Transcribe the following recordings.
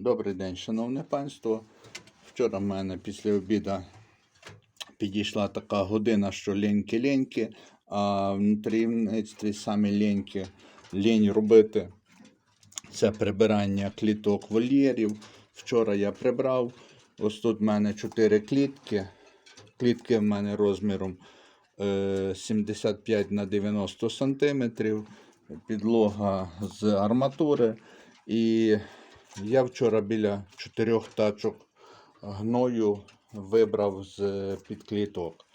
Добрий день, шановне панство. Вчора в мене після обіду підійшла така година, що ліньки-ліньки, а в самі ліньки лінь робити. Це прибирання кліток вольєрів. Вчора я прибрав. Ось тут в мене 4 клітки. Клітки в мене розміром е, 75 на 90 сантиметрів. Підлога з арматури. І я вчора біля чотирьох тачок гною вибрав з під кліток.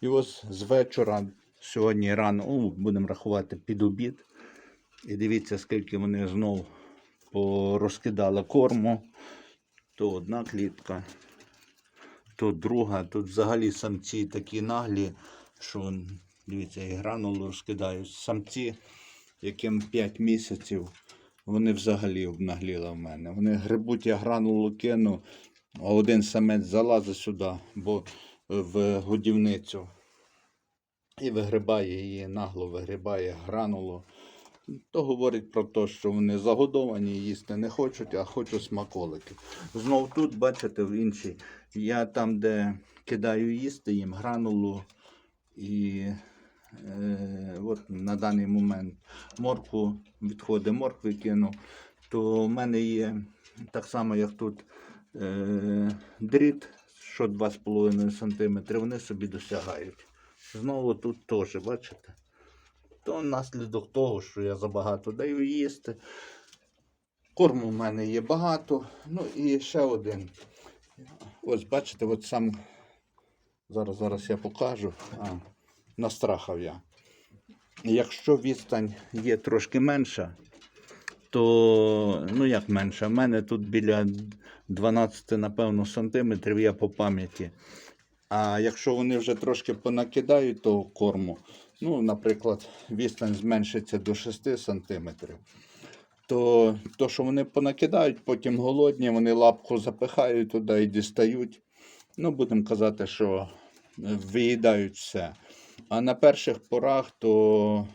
І ось з вечора, сьогодні рано, ну, будемо рахувати під обід. І дивіться, скільки вони знов порозкидали корму. То одна клітка, то друга. Тут взагалі самці такі наглі, що дивіться, і гранулу розкидають. Самці, яким 5 місяців, вони взагалі обнагліли в мене. Вони грибуть, я гранулу кину, а один самець залазить сюди, бо в годівницю. І вигрибає її, нагло вигрибає гранулу. То говорить про те, що вони загодовані, їсти не хочуть, а хочуть смаколики. Знов тут, бачите, в іншій. Я там, де кидаю їсти їм гранулу і е, от на даний момент моркву відходи моркви кину, то в мене є так само, як тут е, дріт, що 2,5 см, вони собі досягають. Знову тут теж, бачите? То наслідок того, що я забагато даю їсти. Корму в мене є багато. Ну і ще один. Ось бачите, от сам зараз, зараз я покажу. А, настрахав я. Якщо відстань є трошки менша, то ну як менша, в мене тут біля 12, напевно, сантиметрів я по пам'яті. А якщо вони вже трошки понакидають того корму, ну, наприклад, відстань зменшиться до 6 сантиметрів, то то, що вони понакидають, потім голодні, вони лапку запихають туди і дістають. Ну, будемо казати, що виїдають все. А на перших порах то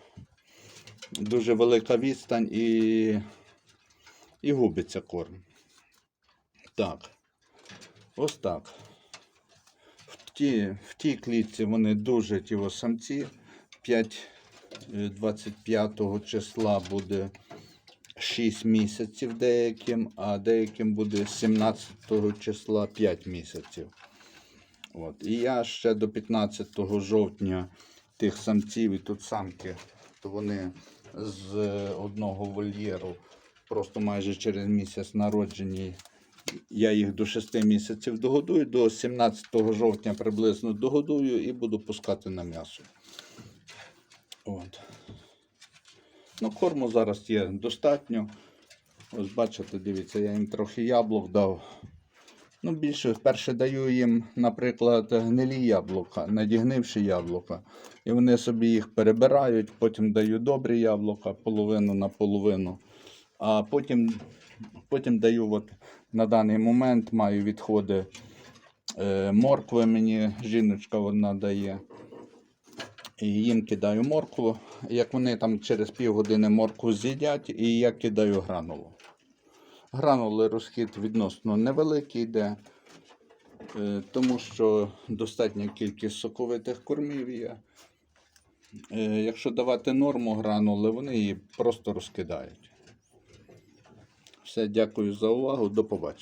дуже велика відстань і, і губиться корм. Так. Ось так. В тій, в тій клітці вони дуже ті самці. 5 е, 25 числа буде 6 місяців деяким, а деяким буде 17 числа 5 місяців. От. І я ще до 15 жовтня тих самців і тут самки, то вони з одного вольєру просто майже через місяць народжені. Я їх до 6 місяців догодую, до 17 жовтня приблизно догодую і буду пускати на м'ясо. От. Ну, корму зараз є достатньо. Ось бачите, дивіться, я їм трохи яблук дав. Ну, більше вперше даю їм, наприклад, гнилі яблука, надігнивши яблука. І вони собі їх перебирають, потім даю добрі яблука, половину на половину. А потім, потім даю, от на даний момент маю відходи е, моркви мені жіночка одна дає. І їм кидаю моркву. Як вони там через півгодини моркву з'їдять, і я кидаю гранулу. Гранули розхід відносно невеликий йде, е, тому що достатня кількість соковитих кормів є. Е, Якщо давати норму гранули, вони її просто розкидають. Все, дякую за увагу. До побачення.